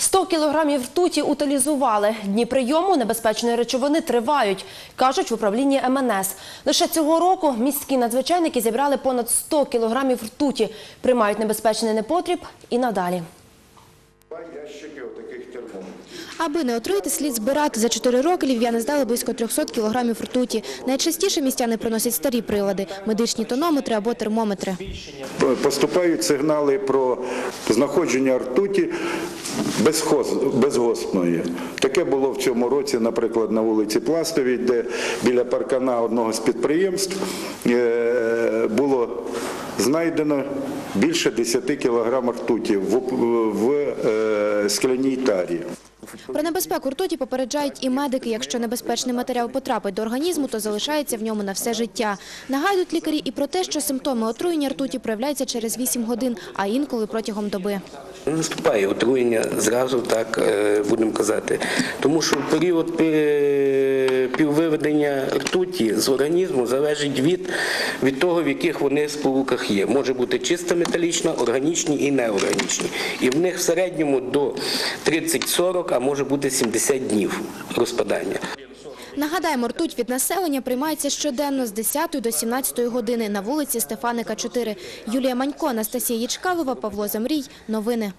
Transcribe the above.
100 кілограмів ртуті утилізували. Дні прийому небезпечної речовини тривають, кажуть в управлінні МНС. Лише цього року міські надзвичайники зібрали понад 100 кілограмів ртуті. Приймають небезпечний непотріб і надалі. Аби не отруїти, слід збирати. За 4 роки львів'яни здали близько 300 кілограмів ртуті. Найчастіше містяни приносять старі прилади – медичні тонометри або термометри. Поступають сигнали про знаходження ртуті безгоспної. Таке було в цьому році, наприклад, на вулиці Пластовій, де біля паркана одного з підприємств е, було знайдено більше 10 кілограм ртуті в, е, скляній тарі. Про небезпеку ртуті попереджають і медики. Якщо небезпечний матеріал потрапить до організму, то залишається в ньому на все життя. Нагадують лікарі і про те, що симптоми отруєння ртуті проявляються через 8 годин, а інколи протягом доби. Не наступає отруєння зразу, так е, будемо казати. Тому що період піввиведення ртуті з організму залежить від, від того, в яких вони сполуках є. Може бути чиста металічна, органічні і неорганічні. І в них в середньому до 30-40, а може бути 70 днів розпадання. Нагадаємо, ртуть від населення приймається щоденно з 10 до 17 години на вулиці Стефаника, 4. Юлія Манько, Анастасія Ячкалова, Павло Замрій. Новини.